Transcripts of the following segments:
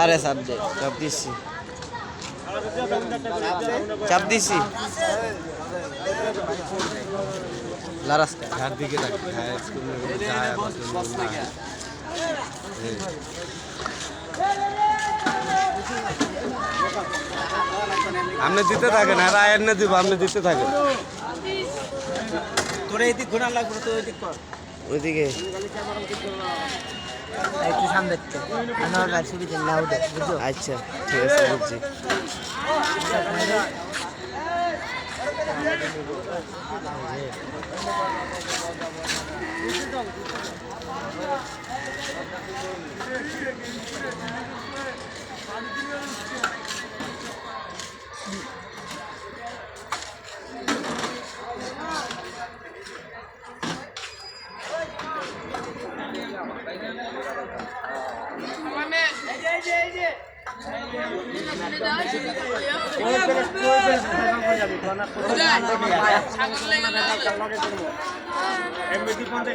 আরে চাপ দে চাপ দিচ্ছি চাপ দিছি ঘাট দিকে রাখি হ্যাঁ বাসন না আপনি দিতে থাকেন আর আয়ের না দিব আপনি দিতে থাকেন। তোরে এদিক ঘোরা লাগবে তো এদিক কর। ওইদিকে। একটু সামনে আমার গাড়ি সুবিধা উঠে বুঝছ? আচ্ছা ঠিক আছে বুঝছি।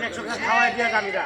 একশো খাওয়াই দিয়ে দামিরা।